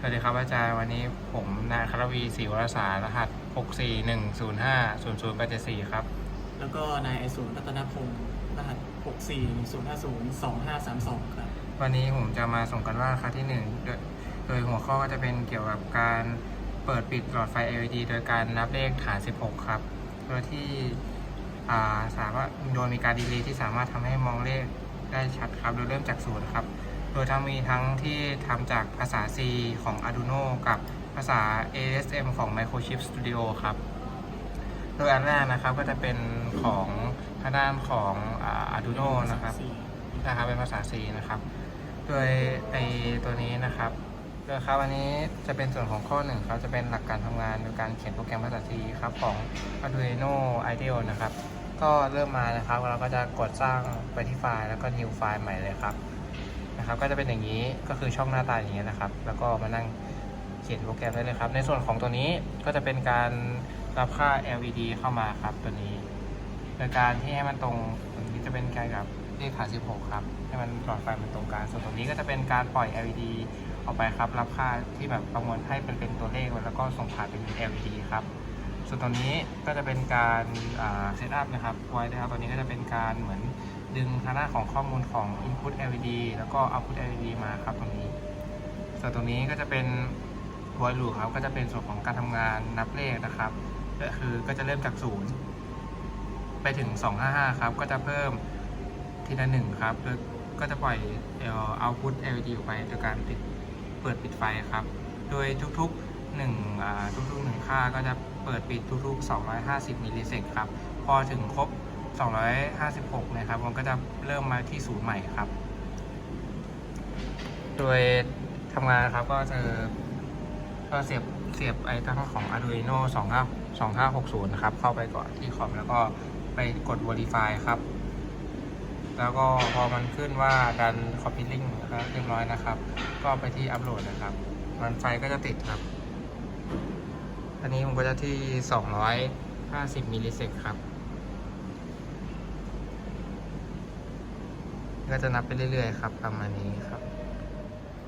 สวัสดีครับอาจารย์วันนี้ผมนายคารวีศรีวรสารรหัส 641050084 ครับ แล้วก็นายไอศูนย์รัตนพงศ์รหัส 640502532ครับ วันนี้ผมจะมาส่งกันว่านครั้งที่ 1 โดยโดยหัวข้อก็จะเป็นเกี่ยวกับการเปิดปิดหลอดไฟ LED โดยการนับเลขฐาน 16 ครับ โดยที่อ่าสามารถโดยมีการดีเลย์ที่สามารถทำให้มองเลขได้ชัดครับ โดยเริ่มจากศูนย์ครับ โดยทั้งมีทั้งที่ทำจากภาษา C ของ Arduino กับภาษา ASM ของ Microchip Studio ครับ โดยอันแรกนะครับก็จะเป็นของทางด้านของอ่า Arduino นะครับนะครับเป็นภาษา C นะครับ โดยไอตัวนี้นะครับโดยครับอันนี้จะเป็นส่วนของข้อหนึ่งครับจะเป็นหลักการทำงานโดยการเขียนโปรแกรมภาษา C ครับของ Arduino IDEO นะครับ ก็เริ่มมานะครับเราก็จะกดสร้างไปที่ไฟล์แล้วก็ new ไฟล์ใหม่เลยครับ นะครับ ก็จะเป็นอย่างนี้ก็คือช่องหน้าตาอย่างนี้ยนะครับ แล้วก็มานั่งเขียนโปรแกรมได้เลยครับ ในส่วนของตัวนี้ก็จะเป็นการรับค่า LED เข้ามาครับตัวนี้ โดยการที่ให้มันตรงตรงนี้จะเป็นการกับเลขฐาน 16 ครับ ให้มันหลอดไฟมันตรงกันส่วนตรงนี้ก็จะเป็นการปล่อย LED ออกไปครับ รับค่าที่แบบประมวลให้เป็นเป็นตัวเลขแล้วก็ส่งผ่านเป็น LED ครับ ส่วนตรงนี้ก็จะเป็นการเซตอัพนะครับไว้นะครับตัวนี้ก็จะเป็นการเหมือน ดึงทางด้านของข้อมูลของ Input LED แล้วก็ Output LED มาครับตรงนี้ ส่วนตรงนี้ก็จะเป็น void loop ครับก็จะเป็นส่วนของการทำงานนับเลขนะครับก็คือก็จะเริ่มจากศูนย์ไปถึง 255 ครับ ก็จะเพิ่มทีละหนึ่งครับโดยก็จะปล่อยเอ่อ output LED ออกไปโดยการปิดเปิดปิดไฟครับ โดยทุกๆหนึ่งอ่าทุกๆหนึ่งค่าก็จะเปิดปิดทุกๆ 250มิลลิเซกครับ พอถึงครบ 256 นะครับ มันก็จะเริ่มมาที่ศูนย์ใหม่ครับ โดยทำงานครับก็จะก็เสียบเสียบไอ้ทั้งของ Arduino 25 2560 นะครับ เข้าไปก่อนที่คอมแล้วก็ไปกด Verify ครับ แล้วก็พอมันขึ้นว่าดัน Copy Link แล้วเรียบร้อยนะครับ ก็ไปที่อัปโหลดนะครับ มันไฟก็จะติดครับ อันนี้ผมก็จะที่ 250มิลลิเซกครับ ก็จะนับไปเรื่อยๆครับประมาณนี้ครับ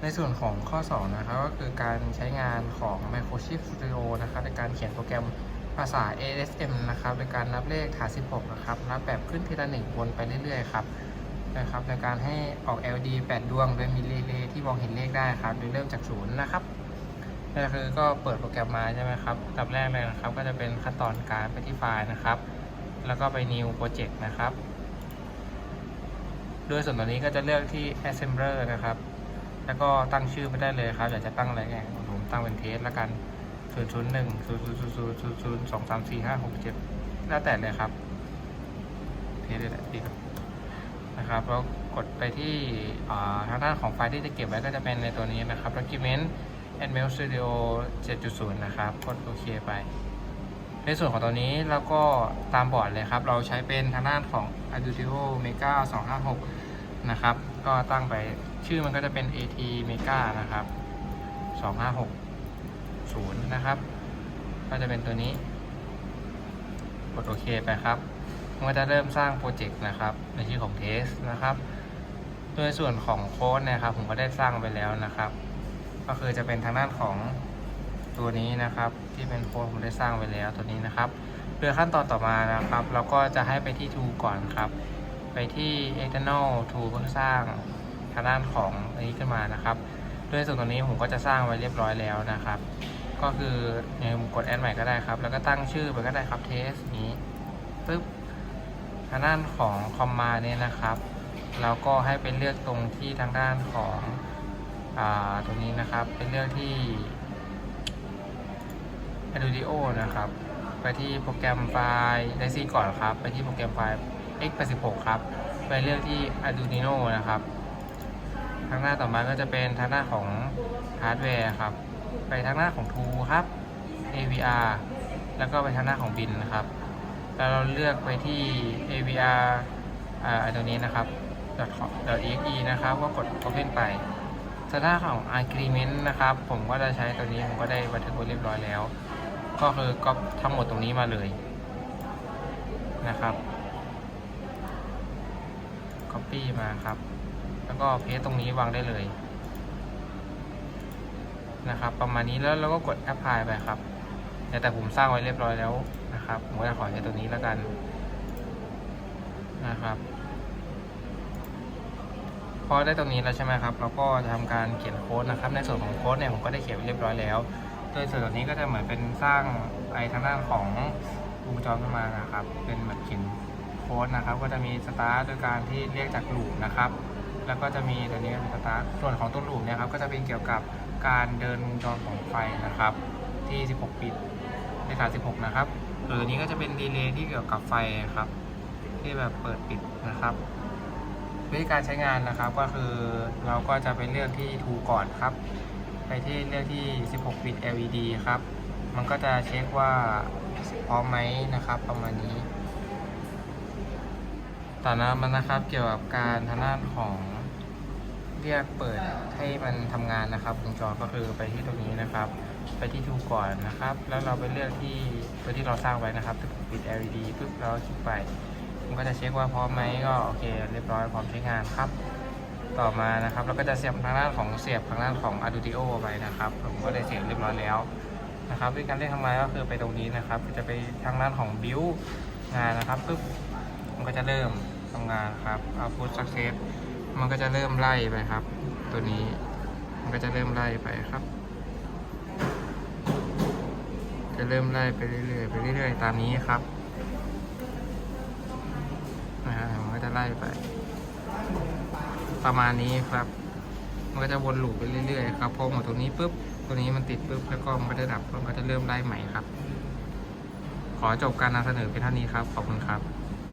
ในส่วนของข้อ 2 นะครับก็คือการใช้งานของ Microchip Studio นะครับในการเขียนโปรแกรมภาษา ASM นะครับในการนับเลขฐาน16 นะครับ นับแบบขึ้นทีละหนึ่งวนไปเรื่อยๆครับนะครับในการให้ออก LED 8 ดวง โดยมีเรเลที่มองเห็นเลขได้ครับ โดยเริ่มจากศูนย์นะครับนั่นก็คือก็เปิดโปรแกรมมาใช่ไหมครับอันแรกเลยนะครับ ก็จะเป็นขั้นตอนการไปที่ไฟล์นะครับ แล้วก็ไป new project นะครับ โดยส่วนตัวนี้ก็จะเลือกที่ assembler นะครับ แล้วก็ตั้งชื่อไปได้เลยครับ อยากจะตั้งอะไรไงผมตั้งเป็นเทสแล้วกัน0 0 1 0 0 0 0 0 0 2 3 4 5 6 7แล้วแต่เลยครับเทสเลยแหละดีครับนะครับแล้วกดไปที่ทางด้านของไฟล์ที่จะเก็บไว้ก็จะเป็นในตัวนี้นะครับ document and mail Studio 7.0 นะครับ กดโอเคไป ในส่วนของตัวนี้เราก็ตามบอร์ดเลยครับ เราใช้เป็นทางด้านของ Arduino Mega 256 นะครับ ก็ตั้งไปชื่อมันก็จะเป็น AT Mega นะครับ 2560 นะครับ ก็จะเป็นตัวนี้ กดโอเคไปครับ มันก็จะเริ่มสร้างโปรเจกต์นะครับ ในชื่อของ Test นะครับ โดยส่วนของโค้ดนะครับ ผมก็ได้สร้างไปแล้วนะครับ ก็คือจะเป็นทางด้านของตัวนี้นะครับ ที่เป็นโค้ดผมได้สร้างไว้แล้วตัวนี้นะครับโดยขั้นตอนต่อมานะครับ เราก็จะให้ไปที่ to ก่อนครับ ไปที่ external tool เพื่อสร้างทางด้านของอันนี้ขึ้นมานะครับโดยส่วนตัวนี้ผมก็จะสร้างไว้เรียบร้อยแล้วนะครับ ก็คือเนี่ยผมกดแอดใหม่ก็ได้ครับ แล้วก็ตั้งชื่อไปก็ได้ครับ test นี้ปึ๊บทางด้านของคอมมาเนี่ยนะครับเราก็ให้เป็นเลือกตรงที่ทางด้านของอ่าตรงนี้นะครับ เป็นเลือกที่ Arduino นะครับ ไปที่โปรแกรมไฟล์ไดซี่ก่อนครับ ไปที่โปรแกรมไฟล์ x86 ครับไปเลือกที่ Arduino นะครับ ทางหน้าต่อมาก็จะเป็นทางหน้าของฮาร์ดแวร์ครับ ไปทางหน้าของ Tool ครับ AVR แล้วก็ไปทางหน้าของบินนะครับ แล้วเราเลือกไปที่ AVR อ่าตัวนี้นะครับ .exe นะครับ ก็กด Open ไปทางหน้าของ Agreement นะครับ ผมก็จะใช้ตัวนี้ ผมก็ได้บันทึกไว้เรียบร้อยแล้ว ก็คือก็ทั้งหมดตรงนี้มาเลยนะครับ Copy มาครับ แล้วก็เพจตรงนี้วางได้เลยนะครับ ประมาณนี้แล้วเราก็กด apply ไปครับแต่ผมสร้างไว้เรียบร้อยแล้วนะครับผมจะขอใช้ตัวนี้แล้วกันนะครับพอได้ตรงนี้แล้วใช่ไหมครับ เราก็จะทำการเขียนโค้ดนะครับ ในส่วนของโค้ดเนี่ยผมก็ได้เขียนไว้เรียบร้อยแล้ว โดยส่วนตัวนี้ก็จะเหมือนเป็นสร้างไอ้ทางด้านของวงจรขึ้นมานะครับ เป็นเหมือนเขียน ค้ดนะครับ ก็จะมีสตาร์ทโดยการที่เรียกจากลูปนะครับ แล้วก็จะมีตัวนี้เป็นสตาร์ทส่วนของตัวลูปเนี่ยครับก็จะเป็นเกี่ยวกับการเดินวงจรของไฟนะครับ ที่ 16บิตในฐาน16 นะครับส่วนตัวนี้ก็จะเป็นดีเลย์ที่เกี่ยวกับไฟครับ ที่แบบเปิดปิดนะครับวิธีการใช้งานนะครับก็คือเราก็จะไปเลือกที่ t o ก่อนครับ ไปที่เลือกที่ 16บิต LED ครับ มันก็จะเช็คว่าพร้อมไหมนะครับ ประมาณนี้ ต่อมามันนะครับเกี่ยวกับการทางด้านของเรียกเปิดให้มันทำงานนะครับวงจรก็คือไปที่ตรงนี้นะครับ ไปที่ t o ก่อนนะครับ แล้วเราไปเลือกที่ตัวที่เราสร้างไว้นะครับ16บิต LED ปุ๊บเราคลิกไปมันก็จะเช็คว่าพร้อมไหมก็โอเค เรียบร้อยพร้อมใช้งานครับ ต่อมานะครับ เราก็จะเสียบทางด้านของเสียบทางด้านของ Arduino ไปนะครับผมก็ได้เสียบเรียบร้อยแล้วนะครับวิธีการเล่นทำงานก็คือไปตรงนี้นะครับ จะไปทางด้านของ Build งานนะครับปุ๊บ มันก็จะเริ่มทำงานครับ Output Success มันก็จะเริ่มไล่ไปครับ ตัวนี้ มันก็จะเริ่มไล่ไปครับ จะเริ่มไล่ไปเรื่อยๆไปเรื่อยๆ ตามนี้ครับนะฮะมันก็จะไล่ไป ประมาณนี้ครับ มันก็จะวนลูปไปเรื่อยๆครับพอหมดตรงนี้ปุ๊บตัวนี้มันติดปุ๊บแล้วก็มันก็จะดับมันก็จะเริ่มไล่ใหม่ครับ ขอจบการนำเสนอเป็นเท่านี้ครับ ขอบคุณครับ